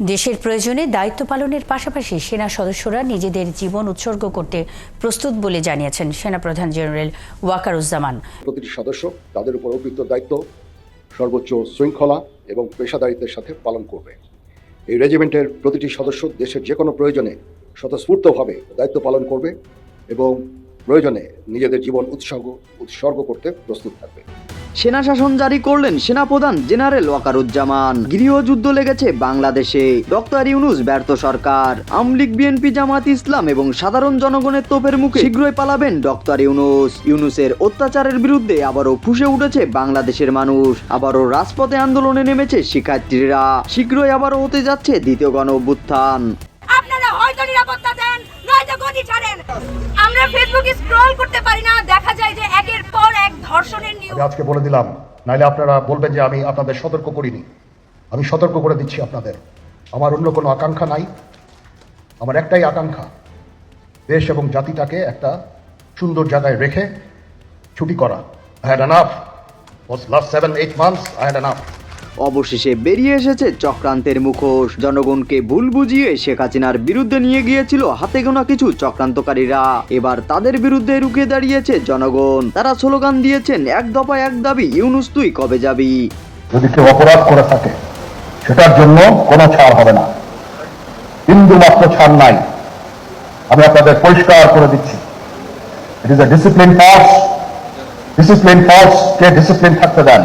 দেশের প্রয়োজনে দায়িত্ব পালনের পাশাপাশি সেনা সদস্যরা নিজেদের জীবন উৎসর্গ করতে প্রস্তুত বলে জানিয়েছেন সেনাপ্রধান জেনারেল ওয়াকারুজ্জামান। প্রতিটি সদস্য তাদের উপর অর্পিত দায়িত্ব, সর্বোচ্চ শৃঙ্খলা এবং পেশাদারিত্বের সাথে পালন করবে। এই রেজিমেন্টের প্রতিটি সদস্য দেশের যে কোনো প্রয়োজনে স্বতঃস্ফূর্তভাবে দায়িত্ব পালন করবে এবং প্রয়োজনে নিজেদের জীবন উৎসর্গ উৎসর্গ করতে প্রস্তুত থাকবে। সেনা শাসন জারি করলেন সেনাপ্রধান জেনারেল ওয়াকারুজ্জামান। গৃহযুদ্ধ লেগেছে বাংলাদেশে। ডক্টর ইউনুস ব্যর্থ সরকার। আমলিগ বিএনপি জামাত ইসলাম এবং সাধারণ জনগণের তোপের মুখে শীঘ্রই পালাবেন ডক্টর ইউনুস। ইউনুসের অত্যাচারের বিরুদ্ধে আবারও ফুসে উঠেছে বাংলাদেশের মানুষ। আবারও রাজপথে আন্দোলনে নেমেছে শিক্ষার্থীরা। শীঘ্রই আবারও হতে যাচ্ছে দ্বিতীয় গণ অভ্যুত্থান আমরা ফেসবুকে স্ক্রল করতে পারি না, দেখা যায় ধর্ষণের আজকে বলে দিলাম, নাইলে আপনারা বলবেন যে আমি আপনাদের সতর্ক করিনি। আমি সতর্ক করে দিচ্ছি আপনাদের। আমার অন্য কোনো আকাঙ্ক্ষা নাই। আমার একটাই আকাঙ্ক্ষা, দেশ এবং জাতিটাকে একটা সুন্দর জায়গায় রেখে ছুটি করা। I had enough was last seven, eight months, I had enough অবশেষে বেরিয়ে এসেছে চক্রান্তের মুখোশ। জনগণকে ভুল বুঝিয়ে শেখ হাসিনার বিরুদ্ধে নিয়ে গিয়েছিল হাতে গোনা কিছু চক্রান্তকারীরা। এবার তাদের বিরুদ্ধে রুখে দাঁড়িয়েছে জনগণ। তারা স্লোগান দিয়েছেন, এক দফা এক দাবি, ইউনুস, তুই কবে যাবি? যদি কেউ অপরাধ করে থাকে, সেটার জন্য কোনো ছাড় হবে না। বিন্দু মাত্র ছাড় নাই। আমি আপনাদের পরিষ্কার করে দিচ্ছি। It is a discipline force discipline force K discipline থাকতে দেন।